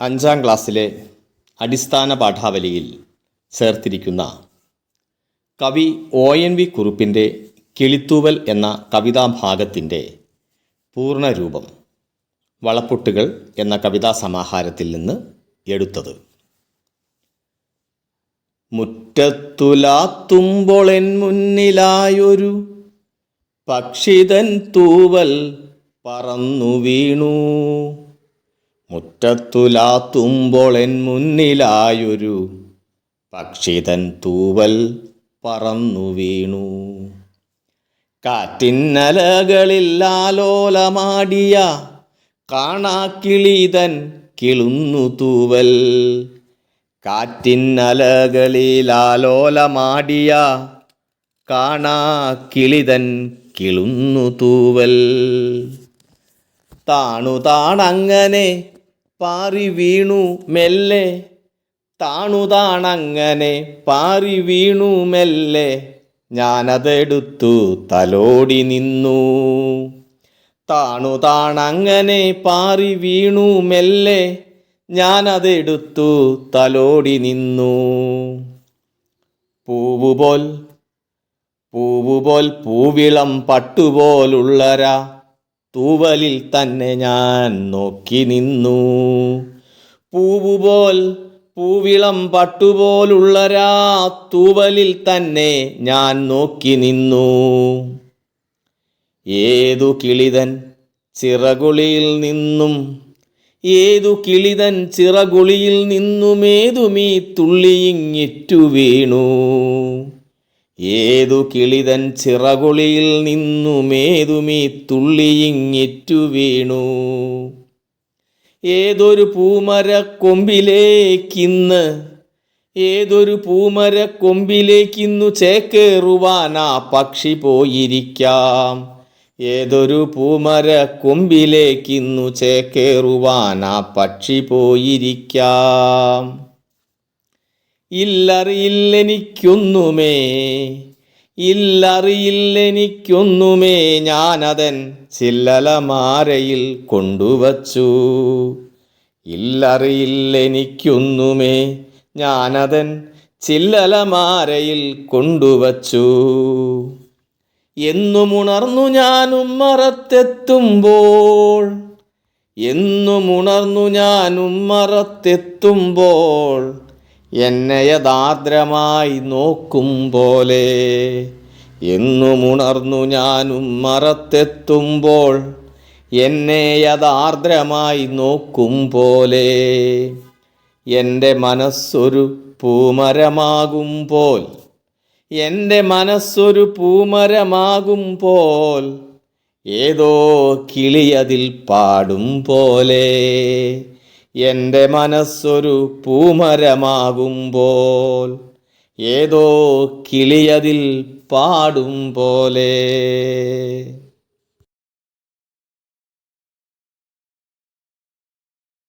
അഞ്ചാം ക്ലാസ്സിലെ അടിസ്ഥാന പാഠാവലിയിൽ ചേർത്തിരിക്കുന്ന കവി ഒ എൻ വി കുറുപ്പിന്റെ കിളിത്തൂവൽ എന്ന കവിതാഭാഗത്തിന്റെ പൂർണരൂപം വളപ്പൊട്ടുകൾ എന്ന കവിതാ സമാഹാരത്തിൽ നിന്ന് എടുത്തത്. മുറ്റത്തുലാത്തുമ്പോളെൻ മുന്നിലായൊരു പക്ഷിതൻ തൂവൽ പറന്നു വീണു. മുറ്റത്തുലാത്തുമ്പോളെൻ മുന്നിലായൊരു പക്ഷിതൻ തൂവൽ പറന്നു വീണു. കാറ്റിന്നലകളില്ലാലോലമാടിയ കാണാക്കിളിതൻ കിളുന്നു തൂവൽ. കാറ്റിന്നലകളിലാലോലമാടിയ കാണാക്കിളിതൻ കിളുന്നു തൂവൽ. താണു താണങ്ങനെ പാറി വീണു മെല്ലെ. താണുതാണങ്ങനെ പാറി വീണു മെല്ലെ. ഞാനതെടുത്തു തലോടി നിന്നു. താണുതാണങ്ങനെ പാറി വീണു മെല്ലെ. ഞാനതെടുത്തു തലോടി നിന്നു. പൂവുപോൽ പൂവുപോൽ പൂവിളം പട്ടുപോലുള്ളരാ. തൂവലിൽ തന്നെ ഞാൻ നോക്കി നിന്നു. പൂവുപോൽ പൂവിളം പട്ടുപോലുള്ളരാ തൂവലിൽ തന്നെ ഞാൻ നോക്കി നിന്നു. ഏതു കിളിതൻ ചിറകുളിയിൽ നിന്നും ഏതു കിളിതൻ ചിറകുളിയിൽ നിന്നുമേതുമീ തുള്ളിയിങ്ങിറ്റു വീണു. ഏതു കിളിതൻ ചിറകുളിയിൽ നിന്നുമേതുമീ തുള്ളിയിങ്ങിറ്റു വീണു. ഏതൊരു പൂമരക്കൊമ്പിലേക്കിന്ന് ഏതൊരു പൂമരക്കൊമ്പിലേക്കിന്നു ചേക്കേറുവാനാ പക്ഷി പോയിരിക്കാം. ഏതൊരു പൂമരക്കൊമ്പിലേക്കിന്നു ചേക്കേറുവാനാ പക്ഷി പോയിരിക്കാം. ഇല്ലറിയില്ലെനിക്കൊന്നുമേ ഇല്ലറിയില്ലെനിക്കൊന്നുമേ ഞാനതൻ ചില്ലലമാരയിൽ കൊണ്ടുവച്ചു. ഇല്ലറിയില്ലെനിക്കൊന്നുമേ ഞാനതൻ ചില്ലലമാരയിൽ കൊണ്ടുവച്ചു. എന്നുമുണർന്നു ഞാനും മറത്തെത്തുമ്പോൾ എന്നുമുണർന്നു ഞാനും മറത്തെത്തുമ്പോൾ എന്നെ യഥാദ്രമായി നോക്കും പോലെ. എന്നുമുണർന്നു ഞാനും മറത്തെത്തുമ്പോൾ എന്നെ യഥാർദ്രമായി നോക്കും പോലെ. എന്റെ മനസ്സൊരു പൂമരമാകും പോൽ. എന്റെ മനസ്സൊരു പൂമരമാകും പോൽ. ഏതോ കിളിയതിൽ പാടും പോലെ. എന്റെ മനസ്സൊരു പൂമരമാകുമ്പോൾ ഏതോ കിളിയതിൽ പാടും പോലെ.